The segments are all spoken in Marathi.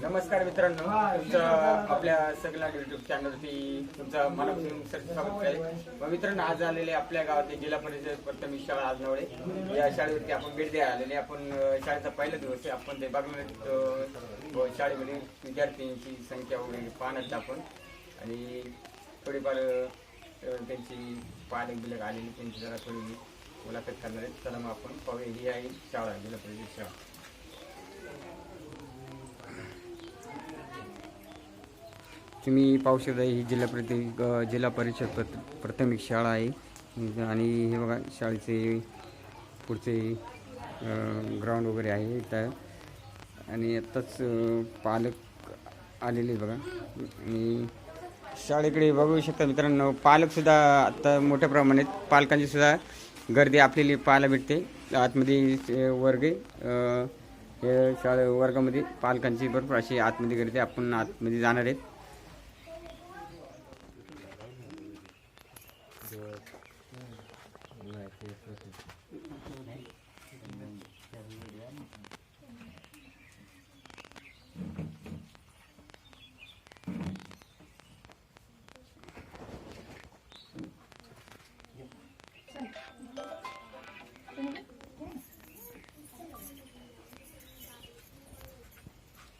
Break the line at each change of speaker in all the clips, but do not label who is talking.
नमस्कार मित्रांनो. तुमचं आपल्या सगळ्या युट्यूब चॅनलवरती तुमचं मनापासून स्वागत आहे. मग मित्रांनो आज आलेले आपल्या गावातील जिल्हा परिषद प्रथम शाळा आजनवळे या शाळेवरती आपण भेट द्यायला आलेले आपण शाळेचा पहिला दिवस आहे. आपण ते बघणार शाळेमध्ये विद्यार्थ्यांची संख्या वगैरे पाहण्यात आपण. आणि थोडीफार त्यांची पाणी बिलक आलेली त्यांची जरा थोडी मुलाखत करणार आहेत. चला मग आपण पाहूया. ही आहे शाळा जिल्हा परिषद शाळा. तुम्ही पाहू शकता ही जिल्हा प्रति जिल्हा परिषद प्राथमिक शाळा आहे. आणि हे बघा शाळेचे पुढचे ग्राउंड वगैरे आहे इथं. आणि आत्ताच पालक आलेले बघा. आणि शाळेकडे बघू शकता मित्रांनो पालकसुद्धा आत्ता मोठ्या प्रमाणात पालकांची सुद्धा गर्दी आपल्याला पाहायला भेटते. आतमध्ये वर्गे वर्ग हे शाळे वर्गामध्ये पालकांची भरपूर अशी आतमध्ये गर्दी आपण आतमध्ये जाणार आहेत.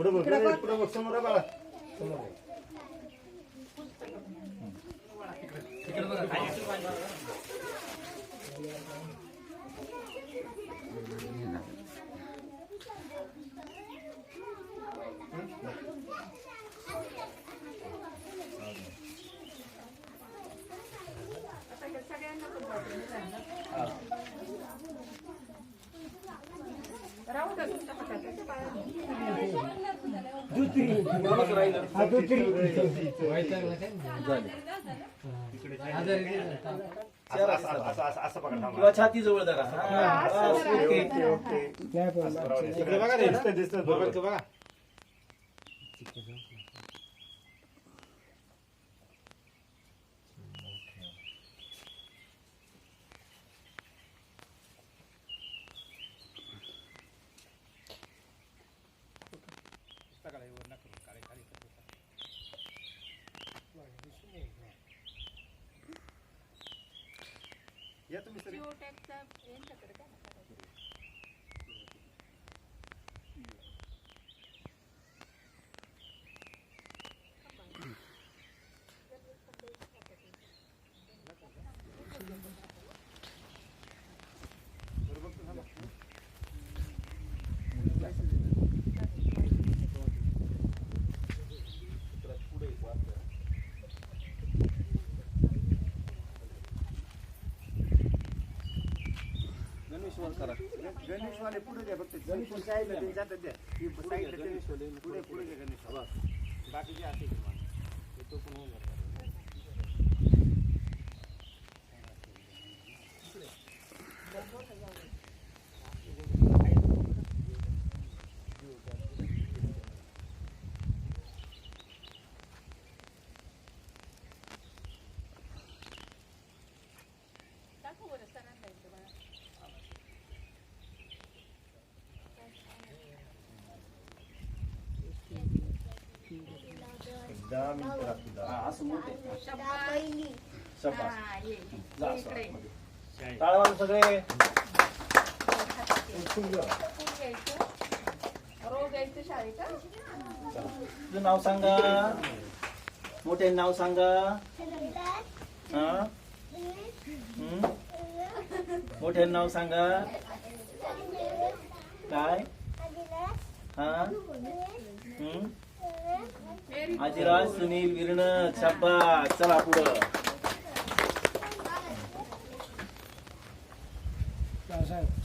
पुढे बघ पुढे बघ समोर बाळा.
किंवा छाती जवळ धरा
बघा दिसतंय बरोबर बघा. या तुम्ही सर.
जिओ टॅगचा यांच्याकडे काय
करा.
गणेशवाले पुढे द्या फक्त. गणेश साईडला त्यांच्या हातात द्या. ही साईडला गणेशवाले पुढे पुढे गणेश बाकीचे असे
दाखव
दहा मिनिटं लागतील
हा, असं मोठे. शब्बास.
हा, ये.
जा,
ये
असं
इकडे.
आतमध्ये. टाळ्या वाजवा सगळे.
रोज यायचं शाळेत हं?
तुझं नाव सांगा मोठे नाव सांगा हा हम्म? मोठे नाव सांगा काय हा हम्म? आजीराज सुनील विरण छप्पा चला पुढं.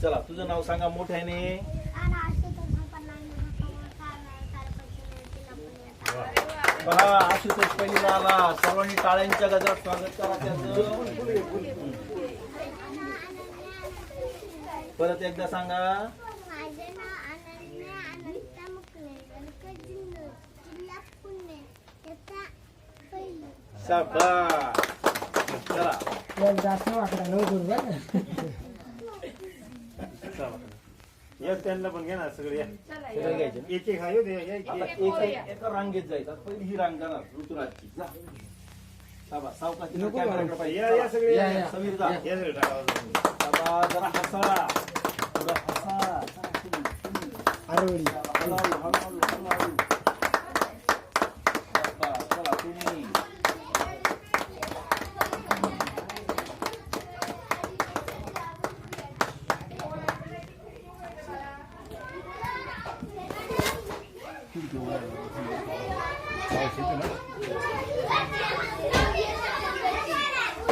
चला तुझं नाव सांगा मोठ्याने. बघा आशुतोष पहिलीला आला. सर्वांनी टाळ्यांच्या गजरात स्वागत करा त्याचं. परत एकदा सांगा.
एक त्यांना पण घ्या ना सगळे या.
चला,
सगळं
या.
घ्यायचं
एक एक हा येऊ दे या एक
आता
एक.
एक एक एका रांगेत जायचं आता पहिली ही रांग जाणार ऋतुराजची जा शाबास सावकाश तिकडे कॅमेराकडे पाहिजे.
या या सगळे या,
चला,
या.
समीर जा
या सगळे टाळावर.
शाबास जरा हसा जरा हसा चला, तुम्ही, तुम्ही. हळूहळू, हळूहळू, हळूहळू.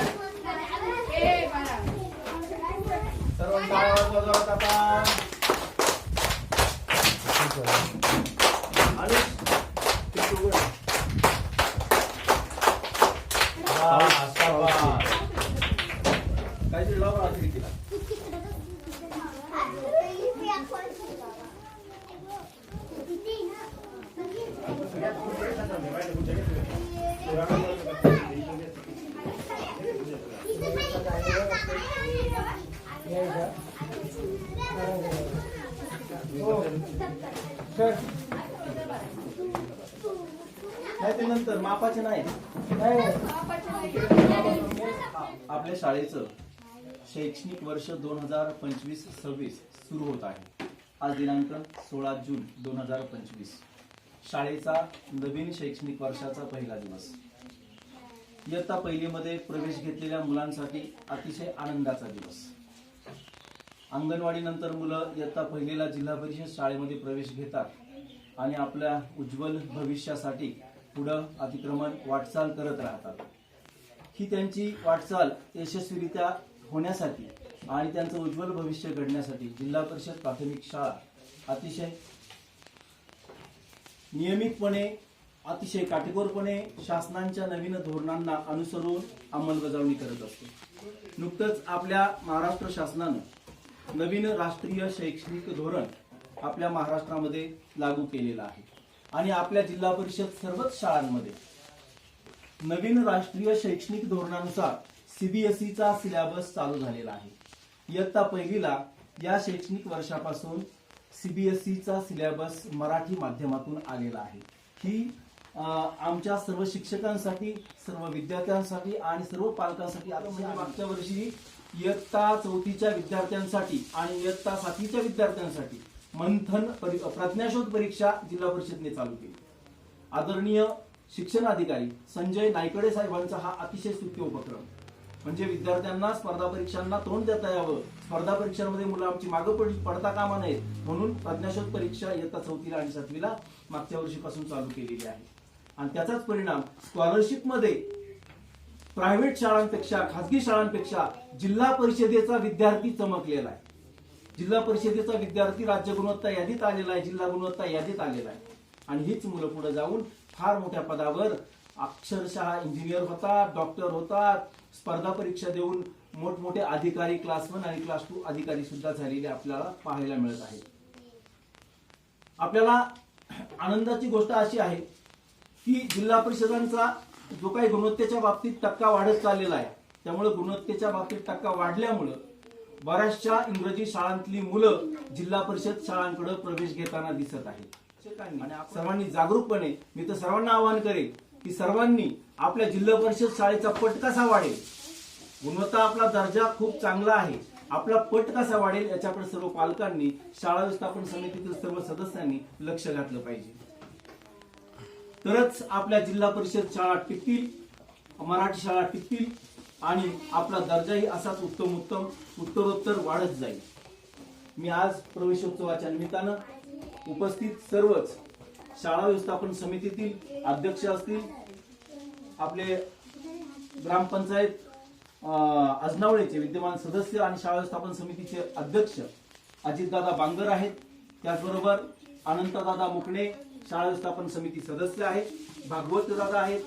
ए, बाळा.
सर्वांनी टाळ्या वाजवा जोरात आता आणि टिकू वर. हा, शाबास. काहीतरी लावा आता खिडकीला. नाही ते बापाचे नाही. आपल्या शाळेचं शैक्षणिक वर्ष दोन हजार पंचवीस सव्वीस सुरू होत आहे. आज दिनांक सोळा जून दोन हजार पंचवीस. शाळेचा नवीन शैक्षणिक वर्षाचा पहिला दिवस. इयत्ता पहिलीमध्ये प्रवेश घेतलेल्या मुलांसाठी अतिशय आनंदाचा दिवस. अंगणवाडीनंतर मुलं इयत्ता पहिलीला जिल्हा परिषद शाळेमध्ये प्रवेश घेतात आणि आपल्या उज्ज्वल भविष्यासाठी पुढं अतिक्रमण वाटचाल करत राहतात. ही त्यांची वाटचाल यशस्वीरित्या होण्यासाठी आणि त्यांचं उज्ज्वल भविष्य घडण्यासाठी जिल्हा परिषद प्राथमिक शाळा अतिशय नियमितपणे अतिशय काटेकोरपणे शासनांच्या नवीन धोरणांना अनुसरून अंमलबजावणी करत असते. नुकतंच आपल्या महाराष्ट्र शासनानं नवीन राष्ट्रीय शैक्षणिक धोरण आपल्या महाराष्ट्रामध्ये लागू केलेलं आहे. आणि आपल्या जिल्हा परिषद सर्वच शाळांमध्ये. नवीन राष्ट्रीय शैक्षणिक धोरणानुसार सीबीएसईचा सिलेबस चालू झालेला आहे. इयत्ता पहिलीला या शैक्षणिक वर्षापासून सीबीएसईचा सिलेबस मराठी माध्यमातून आलेला आहे. ही आमच्या सर्व शिक्षकांसाठी सर्व विद्यार्थ्यांसाठी आणि सर्व पालकांसाठी आता म्हणजे मागच्या वर्षी इयत्ता चौथीच्या विद्यार्थ्यांसाठी आणि इयत्ता सातवीच्या विद्यार्थ्यांसाठी मंथन परी- प्रज्ञाशोध परीक्षा जिल्हा परिषदने चालू केली. आदरणीय शिक्षण अधिकारी संजय नायकडे साहेबांचा हा अतिशय स्तुत्य उपक्रम. म्हणजे विद्यार्थ्यांना स्पर्धा परीक्षांना तोंड देता यावं. स्पर्धा परीक्षांमध्ये मुलं आमची मागं पड पडता कामा नयेत म्हणून प्रज्ञाशोध परीक्षा इयत्ता चौथीला आणि सातवीला मागच्या वर्षीपासून चालू केलेली आहे. आणि त्याचाच परिणाम स्कॉलरशिपमध्ये प्रायव्हेट शाळांपेक्षा खासगी शाळांपेक्षा जिल्हा परिषदेचा विद्यार्थी चमकलेला आहे. जिल्हा परिषदेचा विद्यार्थी राज्य गुणवत्ता यादीत आलेला आहे जिल्हा गुणवत्ता यादीत आलेला आहे. आणि हीच मुलं पुढे जाऊन फार मोठ्या पदावर अक्षरशः इंजिनियर होतात डॉक्टर होतात स्पर्धा परीक्षा देऊन मोठमोठे अधिकारी क्लास वन आणि क्लास टू अधिकारी सुद्धा झालेले आपल्याला पाहायला मिळत आहे आपल्याला आनंदाची गोष्ट अशी आहे की जिल्हा परिषदांचा जो काही गुणवत्तेच्या बाबतीत टक्का वाढत चाललेला आहे त्यामुळे गुणवत्तेच्या बाबतीत टक्का वाढल्यामुळं बऱ्याचशा इंग्रजी शाळांतली मुलं जिल्हा परिषद शाळांकडे प्रवेश घेताना दिसत आहेत. सर्वांनी जागरूकपणे मी तर सर्वांना आवाहन करेन की सर्वांनी आपल्या जिल्हा परिषद शाळेचा पट कसा वाढेल? गुणवत्ता आपला दर्जा खूप चांगला आहे. आपला पट कसा वाढेल याच्याकडे सर्व पालकांनी शाळा व्यवस्थापन समितीतील सर्व सदस्यांनी लक्ष घातलं पाहिजे. तरच आपल्या जिल्हा परिषद शाळा टिकतील मराठी शाळा टिकतील आणि आपला दर्जाही असाच उत्तम उत्तम उत्तरोत्तर वाढत जाईल. मी आज प्रवेशोत्सवाच्या निमित्तानं उपस्थित सर्वच शाळा व्यवस्थापन समितीतील अध्यक्ष असतील आपले ग्रामपंचायत अजनावळेचे विद्यमान सदस्य आणि शाळा व्यवस्थापन समितीचे अध्यक्ष अजितदादा बांगर आहेत. त्याचबरोबर अनंतदादा मुकणे शाळा व्यवस्थापन समिती सदस्य आहेत. भागवत दादा आहेत.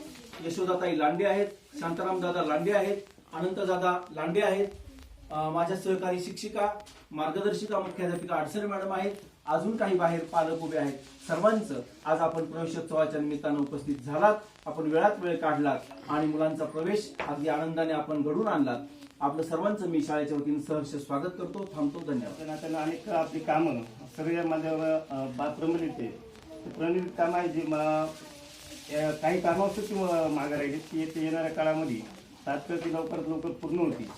यशोदाताई लांडे आहेत. शांताराम दादा लांडे आहेत अनंत दादा लांडे आहेत माझ्या सहकारी शिक्षिका मार्गदर्शिका मुख्याध्यापिका अडसर मॅडम आहेत अजून काही बाहेर पालक उभे आहेत. सर्वांचं आज आपण प्रवेशोत्सवाच्या निमित्तानं उपस्थित झालात आपण वेळात वेळ काढलात आणि मुलांचा प्रवेश अगदी आनंदाने आपण घडून आणलात. आपलं सर्वांचं मी शाळेच्या वतीने सहर्ष स्वागत करतो थांबतो धन्यवाद.
त्यांना अनेक आपली कामं सगळ्या माझ्या प्रमिलित आहे ते काम कामं आहे मला या काही कामावरती ती म- मागं राहिली की येते येणाऱ्या काळामध्ये तात्काळ ती लवकरात लवकर पूर्ण होती.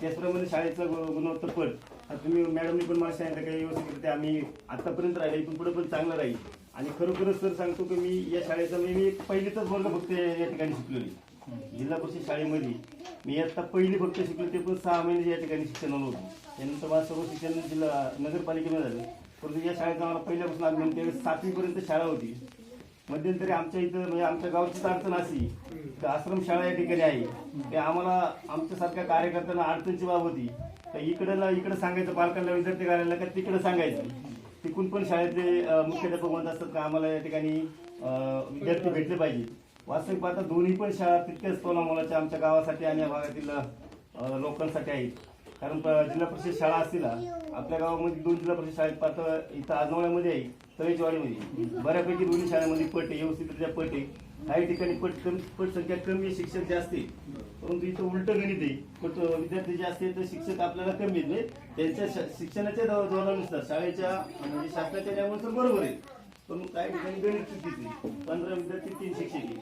त्याचप्रमाणे शाळेचं गुणवत्ता पण. तुम्ही मॅडमनी पण मला सांगितलं काही व्यवस्थित आम्ही आतापर्यंत राहिले इथून पुढे पण चांगलं राहील. आणि खरोखरच सर सांगतो की मी या शाळेचा मी मी पहिलेच वर्ग फक्त या ठिकाणी शिकलेली जिल्हा परिषद शाळेमध्ये. मी आता पहिली फक्त शिकलो ते पण सहा महिने या ठिकाणी शिक्षणाला होतो. त्यानंतर माझं सर्व शिक्षण जिल्हा नगरपालिकेमध्ये झालं. परंतु या शाळेचा मला पहिल्यापासून आगमन त्यावेळेस सातवीपर्यंत शाळा होती. मध्यंतरी आमच्या इथं म्हणजे आमच्या गावचीच अडचण अशी तर आश्रम शाळा या ठिकाणी आहे. ते आम्हाला आमच्यासारख्या कार्यकर्त्यांना अडचणची बाब होती. तर इकडं इकडं सांगायचं पालकांना विद्यार्थी कार्यालयाला का तिकडं सांगायचं? तिकून पण शाळेतले मुख्याध्यापक म्हणत असतात का आम्हाला या ठिकाणी विद्यार्थी भेटले पाहिजे वास्तविक पाहता दोन्ही पण शाळा तितक्याच तोला मुलाच्या आमच्या गावासाठी आणि या भागातील लोकांसाठी आहेत. कारण जिल्हा परिषद शाळा असतील ना, आपल्या गावामध्ये दोन जिल्हा परिषद शाळेत पाच इथं आजनवळ्यामध्ये आहे तळेचवाडीमध्ये बऱ्यापैकी दोन्ही शाळेमध्ये पट आहे व्यवस्थितरित्या पट आहे. काही ठिकाणी पट कमी पट संख्या कमी आहे शिक्षक जास्त आहे. परंतु इथं उलट गणित आहे. पट विद्यार्थी जास्त आहे तर शिक्षक आपल्याला कमी आहेत. म्हणजे त्यांच्या शिक्षणाच्या धो- धोरणानुसार शाळेच्या म्हणजे शासनाच्या नियमानुसार बरोबर आहे. पण काही ठिकाणी गणित चुकीचे पंधरा विद्यार्थी तीन शिक्षक आहे.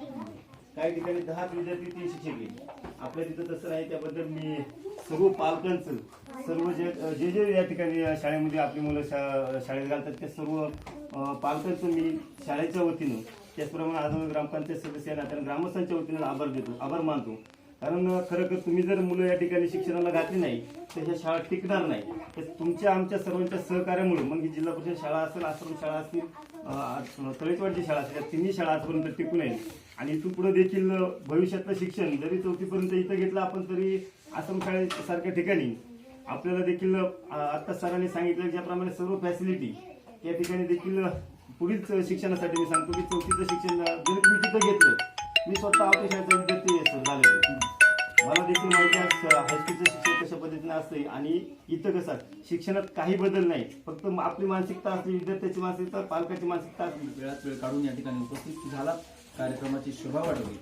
काही ठिकाणी दहा विद्यार्थी तीन शिक्षक आहे. आपल्या तिथं तसं नाही त्याबद्दल मी सर्व पालकांचं सर्व जे जे जे या ठिकाणी शाळेमध्ये आपली मुलं शा शाळेत घालतात त्या सर्व पालकांचं मी शाळेच्या वतीनं त्याचप्रमाणे आजोबा ग्रामपंचायत सदस्य या ग्रामस्थांच्या वतीनं आभार देतो आभार मानतो. कारण खरं तर तुम्ही जर मुलं या ठिकाणी शिक्षणाला घातली नाही तर ह्या शाळा टिकणार नाही. तर तुमच्या आमच्या सर्वांच्या सहकार्यामुळे म्हणजे मग ही जिल्हा परिषद शाळा असेल आश्रम शाळा असतील अं, तळेचवाडची शाळा असेल या तिन्ही शाळा आजपर्यंत टिकून येईल आणि इथून पुढे देखील भविष्यातलं शिक्षण जरी चौथीपर्यंत इथं घेतलं आपण तरी आश्रम शाळेसारख्या ठिकाणी आपल्याला देखील आत्ता सरांनी सांगितलं ज्याप्रमाणे सर्व फॅसिलिटी या ठिकाणी देखील पुढील शिक्षणासाठी मी सांगतो की चौथीचं शिक्षण जरी तुम्ही तिथं घेतलं मी स्वतः आपल्या विद्यार्थी आहे झालेलो मला देखील माहिती असतं हायस्कूलचं शिक्षण कशा पद्धतीने असतंय आणि इथं कसं शिक्षणात काही बदल नाही. फक्त आपली मानसिकता असली विद्यार्थ्याची मानसिकता पालकाची मानसिकता असली.
वेळात वेळ काढून या ठिकाणी उपस्थित झाला कार्यक्रमाची शोभा वाढवली.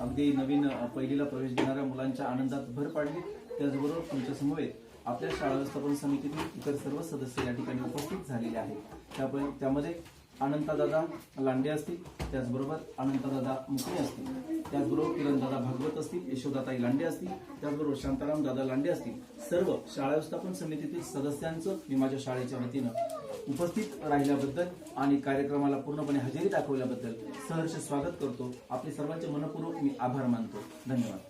अगदी नवीन पहिलीला प्रवेश देणाऱ्या मुलांच्या आनंदात भर पाडली. त्याचबरोबर तुमच्या समवेत आपल्या शाळा व्यवस्थापन समितीतील इतर सर्व सदस्य या ठिकाणी उपस्थित झालेले आहेत. त्यामुळे त्यामध्ये अनंतदादा लांडे असतील त्याचबरोबर अनंतदादा मुकणे असतील त्याचबरोबर किरणदादा भागवत असतील यशोदाताई लांडे असतील त्याचबरोबर शांताराम दादा लांडे असतील. सर्व शाळा व्यवस्थापन समितीतील सदस्यांचं मी माझ्या शाळेच्या वतीनं उपस्थित राहिल्याबद्दल आणि कार्यक्रमाला पूर्णपणे हजेरी दाखवल्याबद्दल सहर्ष स्वागत करतो. आपले सर्वांचे मनपूर्वक मी आभार मानतो. धन्यवाद.